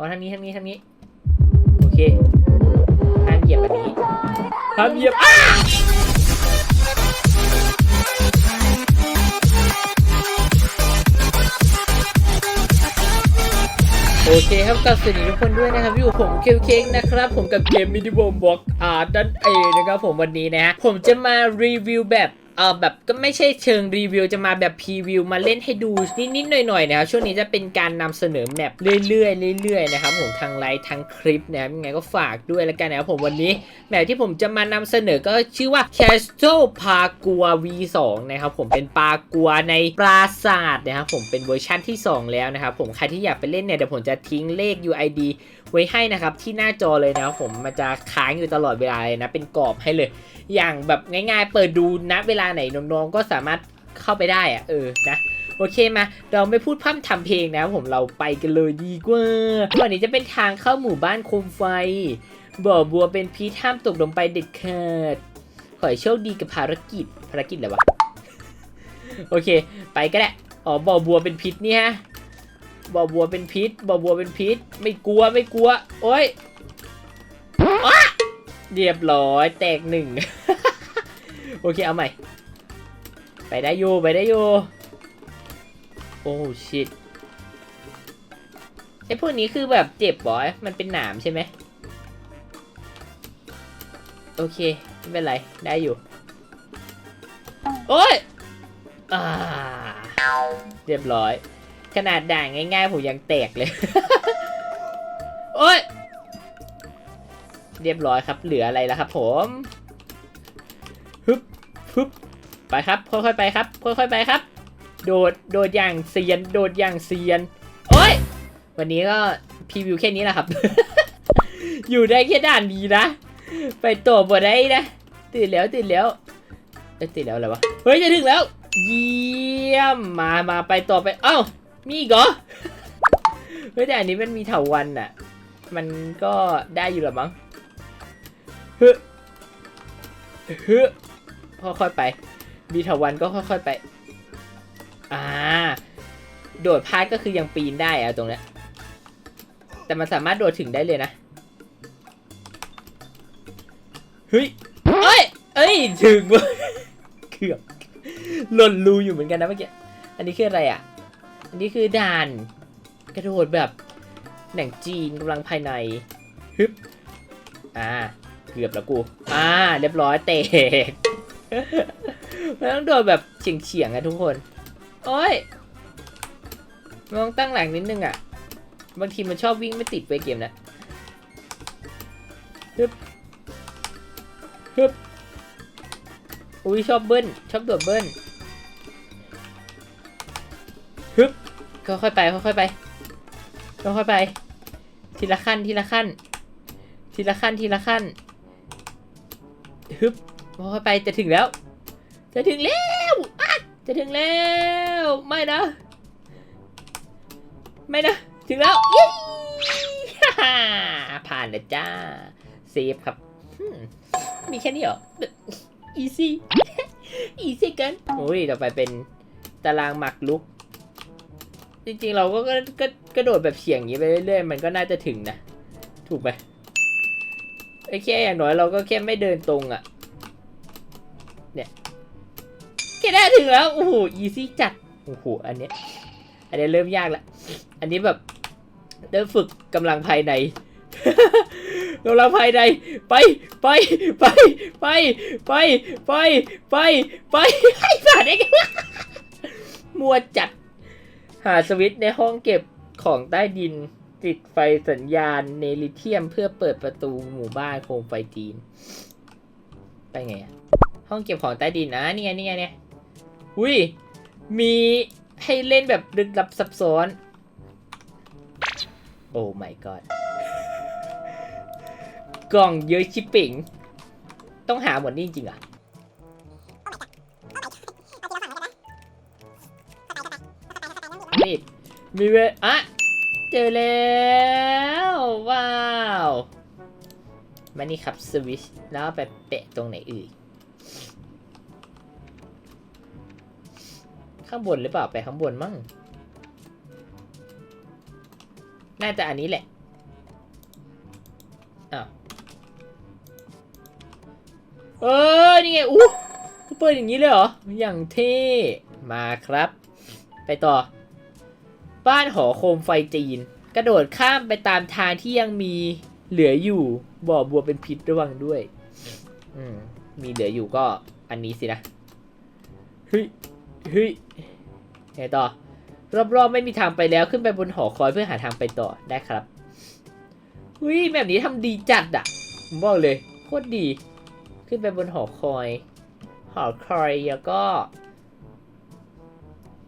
อ๋อทางนี้ทางนี้ทางนี้ โอเคห้ามเหยียบอันนี้ห้ามเหยียบอ้าโอเคครับกับสวัสดีทุกคนด้วยนะครับอยู่ผมเคลเค้กนะครับ ผมกับเกมมินิบอมบ็อกอาร์ดันเองนะครับผมวันนี้นะฮะผมจะมารีวิวแบบ ออแบบก็ไม่ใช่เชิงรีวิวจะมาแบบพรีวิวมาเล่นให้ดูนิดๆหน่อยๆนะครับช่วงนี้จะเป็นการนำเสนอแมปเรื่อยๆเรื่อยๆนะครับผมทางไลฟ์ทางคลิปนะครับยังไงก็ฝากด้วยแล้วกันนะครับผมวันนี้แมปที่ผมจะมานำเสนอก็ชื่อว่า Castle พากัว V2 นะครับผมเป็นปากัวในปราศาสาทนะครับผมเป็นเวอร์ชั่นที่ 2 แล้วนะครับผมใครที่อยากไปเล่นเนี่ยเดี๋ยวผมจะทิ้งเลข UID ไว้ให้นะครับที่หน้าจอเลยนะครับผมมันจะค้างอยู่ตลอดเวลาเลยนะเป็นกรอบให้เลย อย่างแบบง่าย ๆ เปิดดูณเวลาไหนน้องๆก็สามารถเข้าไปได้อะเออนะโอเคมา เราไม่พูดพร่ำทำเพลงนะผมเราไปกันเลยดีกว่าวันนี้จะเป็นทางเข้าหมู่บ้านโคมไฟ บ่อบัวเป็นพิษห้ามตกลงไปเด็ดขาดขอให้โชคดีกับภารกิจภารกิจอะไรวะ โอเค ไปก็ได้อ๋อบ่อบัวเป็นพิษนี่ฮะบ่อบัวเป็นพิษบ่อบัวเป็นพิษ ไม่กลัวไม่กลัว โอ้ยอเรียบร้อยแตกหนึ่ง โอเคเอาใหม่ ไปได้อยู่ไปได้อยู่ โอ้ชิตไอพวกนี้คือแบบเจ็บบอยมันเป็นหนามใช่ไหม โอเค ไม่เป็นไร ได้อยู่ โอ้ยอ่าเรียบร้อย ขนาดด่างง่ายๆ ผมยังแตกเลย โอ้ย เรียบร้อยครับ เหลืออะไรแล้วครับผม บฮึบไปครับ ค่อยๆไปครับ ค่อยๆไปครับ โดด โดดอย่างเซียน โดดอย่างเซียน โอ้ย วันนี้ก็พรีวิวแค่นี้แหละครับ อยู่ได้แค่ด่านนี้นะ ไปต่อบได้นะ ตื่นแล้วตื่นแล้วเอ้ตื่นแล้วอะไรวะ เฮ้ยจะถึงแล้ว เยี่ยม มามาไปต่อไป เอ้า มีอีกเหรอ เฮ้ยแต่อันนี้มันมีเถาวันอะมันก็ได้อยู่หรอมั้งเฮ้ยเฮ้ย ค่อยๆไปมีเถาวันก็ค่อยๆไป อ่า โดดพลาดก็คือยังปีนได้อะตรงเนี้ย แต่มันสามารถโดดถึงได้เลยนะ เฮ้ย เอ้ย เอ้ย ถึงเว้ยเกือบหล่นรูอยู่เหมือนกันนะเมื่อกี้ อันนี้คืออะไรอะ อันนี้คือด่าน กระโดดแบบหนังจีนกำลังภายใน ฮึบ อ่า เกือบแล้วกู อ่า เรียบร้อยเตะ มันต้องโดดแบบเฉียงเฉียงๆอะทุกคน โอ้ยมองตั้งหลังนิดนึงอะบางทีมันชอบวิ่งไม่ติดไปเกมนะฮึบฮึบอุ้ยชอบเบิ้ลชอบโดดเบิ้ลฮึบค่อยๆไปค่อยๆไปค่อยๆไป ทีละขั้นทีละขั้น ทีละขั้นทีละขั้นฮึบ ค่อยไปจะถึงแล้ว จะถึงแล้วะจะถึงแล้วไม่นะ ไม่นะ ถึงแล้วย้ฮ่าฮ่าผ่านแล้วจ้าเซฟครับ มีแค่นี้เหรออีซี่อีซี่กันโอ้ยต่อไปเป็นตารางหมักลุก จริงๆเราก็ก็ก็กระโดดแบบเฉียงอย่างนี้ไปเรื่อยๆ มันก็น่าจะถึงนะ ถูกไหมไอ้แค่อย่างน้อยเราก็แค่ไม่เดินตรงอะ่ะ เนี่ยแค่ได้ถึงแล้วโอ้โหอีซี่จัดโอ้โหอันเนี้ยอันนี้เริ่มยากละอันนี้แบบเริ่มฝึกกำลังภายในกำลังภายในไปไปไปไปไปไปไปไปให้ผ่านได้ไงวะมัวจัด หาสวิตในห้องเก็บของใต้ดินติดไฟสัญญาณเนลิเทียมเพื่อเปิดประตูหมู่บ้านโคมไฟจีน ไปไงอะ ห้องเก็บของใต้ดินนะนี่ไงนี่ไงเนี่ยอุ้ยมีให้เล่นแบบลึกลับซับซ้อน โอ้ my god กล่องเยอะชิปปิงต้องหาหมดนี่จริงๆอะนี่มีเวอะ เจอแล้ว ว้าว มานี่ครับสวิชแล้วไปเปะตรงไหนอื่น ข้างบนหรือเปล่าไปข้างบนมั่ง น่าจะอันนี้แหละ อ้าว เออ นี่ไง อู้เปิดอย่างนี้เลยเหรอ อย่างเท่ มาครับ ไปต่อ บ้านหอโคมไฟจีน กระโดดข้ามไปตามทางที่ยังมีเหลืออยู่ บ่อบัวเป็นพิษระวังด้วย อืม มีเหลืออยู่ก็อันนี้สินะ เฮ้ย เฮ้ยไงต่อ รอบๆไม่มีทางไปแล้วขึ้นไปบนหอคอยเพื่อหาทางไปต่อได้ครับเฮ้ยแบบนี้ทำดีจัดอะผมบอกเลยโคตรดี ขึ้นไปบนหอคอย หอคอยแล้วก็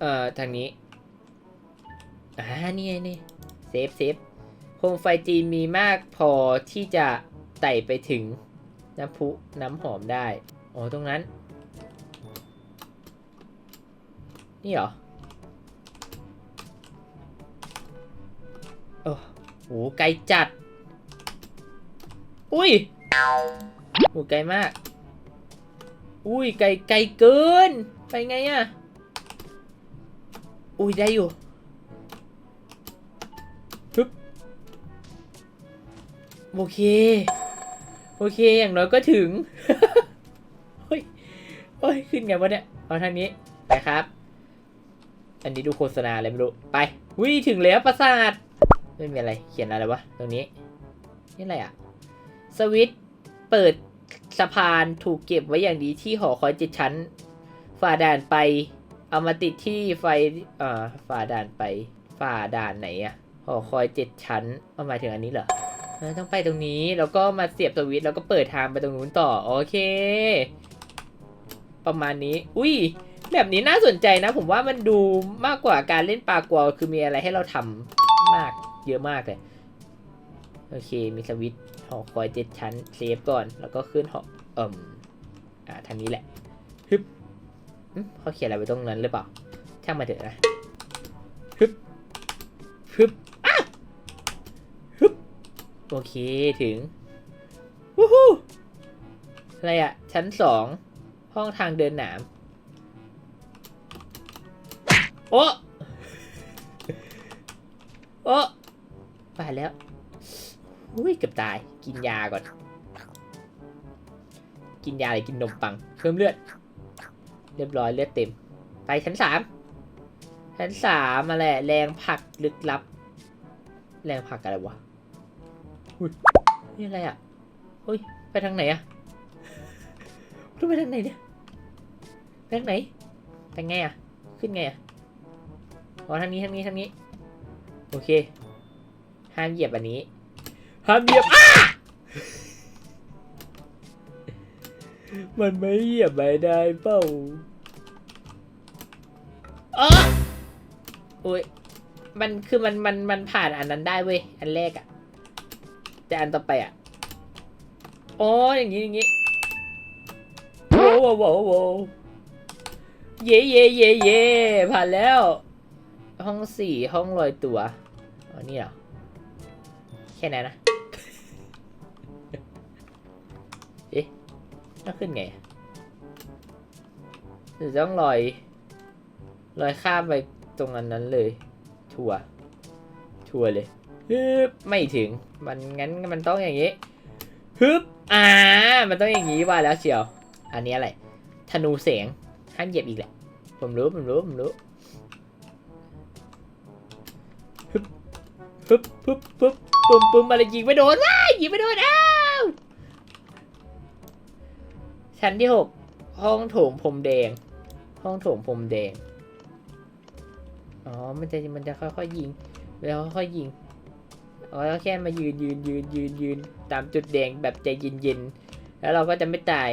เอ่อทางนี้อ่านี่ไงนี่เซฟเซฟโคมไฟจีนมีมากพอที่จะไต่ไปถึงน้ำพุน้ำหอมได้ อ๋อ ตรงนั้น นี่เหรอโอ้โหไกลจัด อุ้ยโหไกลมาก อุ้ยไกลไกลเกิน ไปไงอะอุ้ยได้อยู่ฮึบโอเค โอเค อย่างน้อยก็ถึง เฮ้ยเฮ้ย ขึ้นไงวะเนี่ย เอาทางนี้ไปครับ อันนี้ดูโฆษณาอะไรไม่รู้ ไปวิถึงแล้วปราสาท ไม่มีอะไร เขียนอะไรวะ ตรงนี้ นี่อะไรอะสวิตเปิดสะพานถูกเก็บไว้อย่างดีที่หอคอยเจ็ดชั้น ฝ่าด่านไป เอามาติดที่ไฟเอ่อฝ่าด่านไป ฝ่าด่านไหนอะหอคอยเจ็ดชั้นเอาหมายถึงอันนี้เหรอเออต้องไปตรงนี้แล้วก็มาเสียบสวิตช์แล้วก็เปิดทางไปตรงนู้นต่อ โอเค ประมาณนี้ อุ้ย แบบนี้น่าสนใจนะ ผมว่ามันดูมากกว่าการเล่นปลากวคือมีอะไรให้เราทำมากเยอะมากเลย โอเค มีสวิตหอคอยเจ็ดชั้น เซฟก่อน แล้วก็ขึ้นหอเอ่มอ่าทางนี้แหละฮึบอืมเขาเขียนอะไรไว้ตรงนั้นหรือเปล่า ช่างมาเถอะนะฮึบฮึบอ้าฮึบโอเคถึงวู้ฮู้อะไรอะชั้นสองห้องทางเดินหนาม โอ้โอ้ตายแล้วอุ้ยเกือบตาย กินยาก่อน กินยาหรือกินนมปัง เพิ่มเลือด เรียบร้อยเลือดเต็ม ไปชั้นสามชั้นสามมาแหละแรงผักลึกลับ แรงผักอะไรวะ อุ้ย นี่อะไรอะอุ้ย ไปทางไหนอะรู้ไปทางไหนเนี่ย ไปทางไหน ไปไงอะ ขึ้นไงอะ อ๋อทางนี้ทางนี้ทางนี้ โอเค ห้ามเหยียบอันนี้ ห้ามเหยียบอ้ามันไม่เหยียบไม่ได้เปล่าเออโอ้ย มันคือมันมันมันผ่านอันนั้นได้เว้ย อันแรกอะแต่อันต่อไปอะอ๋ออย่างนี้อย่างนี้โว้วโว้วโว้วโว้วเย่เย่เย่เย่ผ่านแล้ว ห้องสี่ห้องลอยตัวอ๋อนี่เหรอ แค่นั้นนะ เอ๊ะต้องขึ้นไงหรือต้องลอย ลอยข้ามไปตรงนั้นนั้นเลย ทัวร์ทัวร์เลยฮึบไม่ถึง มันงั้นมันต้องอย่างนี้ฮึบอ่า มันต้องอย่างนี้ว่าแล้วเชียว อันนี้อะไร ธนูเสียงห้ามเหยียบอีกแหละ ผมรู้ ผมรู้ ผมรู้ ฮึบฮึบฮึบปุ๊มปุ๊มอะไรยิงไม่โดนว้ายยิงไม่โดนอ้าวชั้นที่หกห้องโถงพรมแดง ห้องโถงพรมแดงอ๋อมันจะมันจะค่อยๆยิงแล้วค่อยๆยิงอ๋อแล้วแค่มายืนยืนยืนยืนยืนตามจุดแดงแบบใจเย็นๆแล้วเราก็จะไม่ตาย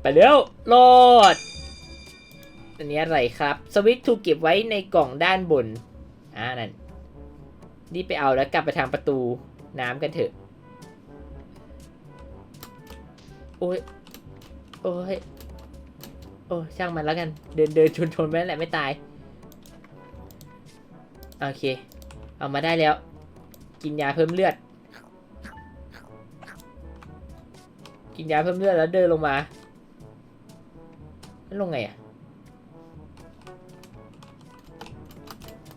ไปเร็วโหลด อันนี้อะไรครับ สวิตช์ถูกเก็บไว้ในกล่องด้านบน อ่านั่นรีบไปเอาแล้วกลับไปทางประตูน้ำกันเถอะ โอ้ย โอ้ย โอ้ช่างมันแล้วกัน เดินเดินชนชนไปนั่นแหละไม่ตาย โอเค เอามาได้แล้ว กินยาเพิ่มเลือด กินยาเพิ่มเลือดแล้วเดินลงมาแล้วลงไงอะ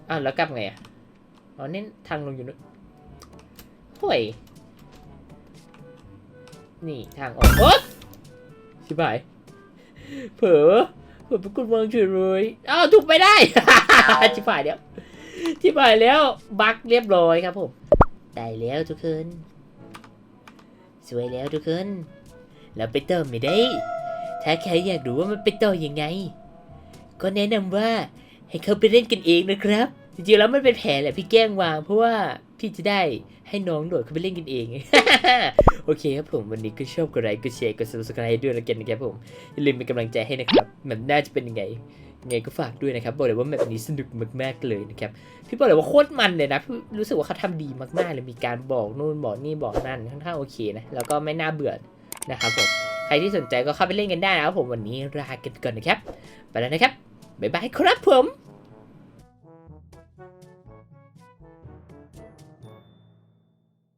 อ้าวแล้วกลับไงอะอ๋อนี่ทางลงอยู่นู้นห่วยนี่ทางออกโอ๊ยชิบหายเผลอเผลอไปกดวางเฉยเลยอ้าวถูกไปได้ ชิบหายแล้วชิบหายแล้วบั๊กเรียบร้อยครับผมได้แล้วทุกคนสวยแล้วทุกคนเราไปเติมไม่ได้ ถ้าใครอยากรู้ว่ามันไปต่อยังไง ก็แนะนำว่าให้เขาไปเล่นกันเองนะครับ จริงๆแล้วมันเป็นแผนแหละพี่แกล้งวาง เพราะว่าพี่จะได้ให้น้องโดดเข้าไปเล่นกันเอง โอเคครับผมวันนี้ก็ชอบกดไลค์กดแชร์กด subscribe ด้วยแล้วกันนะครับผมอย่าลืมเป็นกำลังใจให้นะครับแบบน่าจะเป็นยังไงยังไงก็ฝากด้วยนะครับบอกเลยว่าแบบนี้สนุกมากๆเลยนะครับพี่บอกเลยว่าโคตรมันเลยนะพี่รู้สึกว่าเขาทำดีมากๆเลยมีการบอกนู่นบอกนี่บอกนั่นค่อนข้างโอเคนะแล้วก็ไม่น่าเบื่อนะครับผมใครที่สนใจก็เข้าไปเล่นกันได้นะครับผมวันนี้ลากันก่อนนะครับไปแล้วนะครับบ๊ายบายครับผม